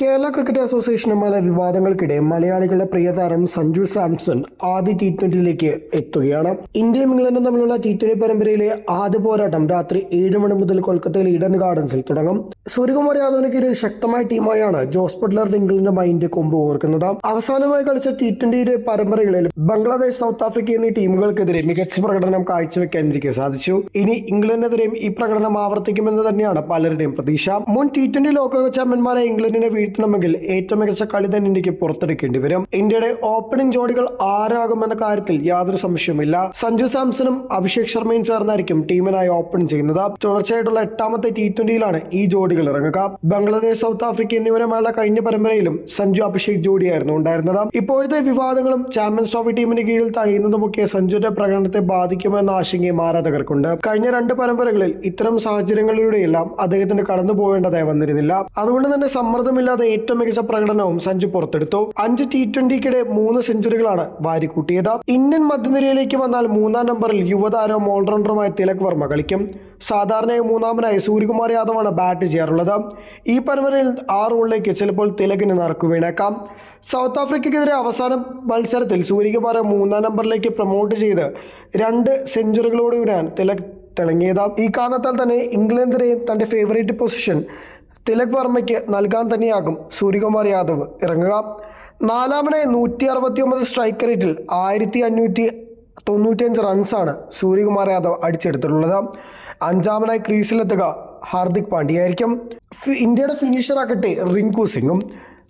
Kerala cricket അസോസിയേഷനുമായുള്ള വിവാദങ്ങൾക്കിടെ മലയാളികളുടെ പ്രിയതാരം സഞ്ജു സാംസൺ ആദ്യ T ട്വന്റിയിലേക്ക് എത്തുകയാണ്. ഇന്ത്യയും ഇംഗ്ലണ്ടും തമ്മിലുള്ള ടി ട്വന്റി പരമ്പരയിലെ ആദ്യ പോരാട്ടം രാത്രി ഏഴ് മണി മുതൽ കൊൽക്കത്തയിലെ ഈഡൻ ഗാർഡൻസിൽ തുടങ്ങും. സൂര്യകുമാർ യാദവിന് കീഴിൽ ശക്തമായ ടീമായാണ് ജോസ് ബട്ട്ലറുടെ ഇംഗ്ലണ്ടുമായി ഇന്ത്യ കൊമ്പ് ഓർക്കുന്നത്. അവസാനമായി കളിച്ച ടി ട്വന്റിയുടെ പരമ്പരകളിൽ ബംഗ്ലാദേശ് സൗത്ത് ആഫ്രിക്ക എന്നീ ടീമുകൾക്കെതിരെ മികച്ച പ്രകടനം കാഴ്ചവെക്കാൻ എനിക്ക് സാധിച്ചു. ഇനി ഇംഗ്ലണ്ടിനെതിരെയും ഈ പ്രകടനം ആവർത്തിക്കുമെന്ന് തന്നെയാണ് പലരുടെയും പ്രതീക്ഷ. മുൻ ടി ട്വന്റി ലോകകപ്പ് ചാമ്പ്യന്മാരെ ഇംഗ്ലണ്ടിനെ വീഴ്ത്തണമെങ്കിൽ ഏറ്റവും മികച്ച കളി തന്നെ ഇന്ത്യയ്ക്ക് പുറത്തെടുക്കേണ്ടി വരും. ഇന്ത്യയുടെ ഓപ്പണിംഗ് ജോഡികൾ ആരാകുമെന്ന കാര്യത്തിൽ യാതൊരു സംശയവുമില്ല. സഞ്ജു സാംസണും അഭിഷേക് ശർമ്മയും ചേർന്നായിരിക്കും ടീമിനായി ഓപ്പൺ ചെയ്യുന്നത്. തുടർച്ചയായിട്ടുള്ള എട്ടാമത്തെ ടി ട്വന്റിയിലാണ് ഈ ജോഡികൾ ഇറങ്ങുക. ബംഗ്ലാദേശ് സൗത്ത് ആഫ്രിക്ക എന്നിവരുമായുള്ള കഴിഞ്ഞ പരമ്പരയിലും സഞ്ജു അഭിഷേക് ജോഡിയായിരുന്നു ഉണ്ടായിരുന്നത്. ഇപ്പോഴത്തെ വിവാദങ്ങളും ചാമ്പ്യൻസ് ട്രോഫി ടീമിന് കീഴിൽ തഴയുന്നതുമൊക്കെ സഞ്ജുവിന്റെ പ്രകടനത്തെ ബാധിക്കുമെന്ന ആശങ്കയും ആരാധകർക്കുണ്ട്. കഴിഞ്ഞ രണ്ട് പരമ്പരകളിൽ ഇത്തരം സാഹചര്യങ്ങളിലൂടെയെല്ലാം അദ്ദേഹത്തിന് കടന്നു പോകേണ്ടതായി വന്നിരുന്നില്ല. അതുകൊണ്ട് തന്നെ സമ്മർദ്ദമില്ലാതെ ഏറ്റവും മികച്ച പ്രകടനവും സഞ്ജു പുറത്തെടുത്തു. അഞ്ച് ടി ട്വന്റിക്കിടെ മൂന്ന് സെഞ്ചുറികളാണ് വാരിക്കൂട്ടിയത്. ഇന്ത്യൻ മധ്യനിരയിലേക്ക് വന്നാൽ മൂന്നാം നമ്പറിൽ യുവതാരവും ഓൾറൗണ്ടറുമായ തിലക് വർമ്മ കളിക്കും. സാധാരണയായി മൂന്നാമനായി സൂര്യകുമാർ യാദവാണ് ബാറ്റ് ചെയ്യാറുള്ളത്. ഈ പരമ്പരയിൽ ആറ് ഓളിലേക്ക് ചിലപ്പോൾ തിലകിന് നറുക്കു വീണേക്കാം. സൗത്ത് ആഫ്രിക്കയ്ക്കെതിരെ അവസാന മത്സരത്തിൽ സൂര്യകുമാരെ മൂന്നാം നമ്പറിലേക്ക് പ്രൊമോട്ട് ചെയ്ത് രണ്ട് സെഞ്ചുറികളോടുകൂടിയാണ് തിലക് തിളങ്ങിയത്. ഈ കാരണത്താൽ തന്നെ ഇംഗ്ലണ്ടിനെയും തന്റെ ഫേവറേറ്റ് പൊസിഷൻ തിലക് വർമ്മയ്ക്ക് നൽകാൻ തന്നെയാകും സൂര്യകുമാർ യാദവ്. ഇറങ്ങുക. നാലാമനെ നൂറ്റി അറുപത്തി ഒമ്പത് സ്ട്രൈക്ക് റേറ്റിൽ ആയിരത്തി അഞ്ഞൂറ്റി തൊണ്ണൂറ്റിയഞ്ച് റൺസാണ് സൂര്യകുമാർ യാദവ് അടിച്ചെടുത്തിട്ടുള്ളത്. അഞ്ചാമനായി ക്രീസിലെത്തുക ഹാർദിക് പാണ്ഡ്യയായിരിക്കും. ഇന്ത്യയുടെ ഫിനിഷറാകട്ടെ റിങ്കു സിംഗും.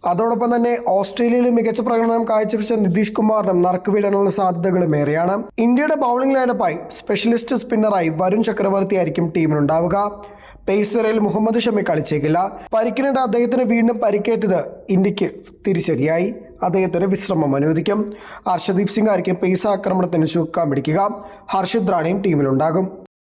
അതോടൊപ്പം തന്നെ ഓസ്ട്രേലിയയിൽ മികച്ച പ്രകടനം കാഴ്ചവെച്ച നിതീഷ് കുമാറിനും നറുക്ക് വീഴാനുള്ള സാധ്യതകളും ഏറെയാണ്. ഇന്ത്യയുടെ ബൗളിംഗ് ലൈനപ്പായി സ്പെഷ്യലിസ്റ്റ് സ്പിന്നറായി വരുൺ ചക്രവർത്തി ആയിരിക്കും ടീമിനുണ്ടാവുക പേസറിൽ മുഹമ്മദ് ഷമി കളിച്ചേക്കില്ല. പരിക്കിനിടെ അദ്ദേഹത്തിന് വീണ്ടും പരിക്കേറ്റത് ഇന്ത്യയ്ക്ക് തിരിച്ചടിയായി. അദ്ദേഹത്തിന് വിശ്രമം അനുവദിക്കും. ഹർഷദീപ് സിംഗ് ആയിരിക്കും പേസ് ആക്രമണത്തിന് ചുക്കാൻ പിടിക്കുക. ഹർഷിദ് റാണിയും ടീമിലുണ്ടാകും.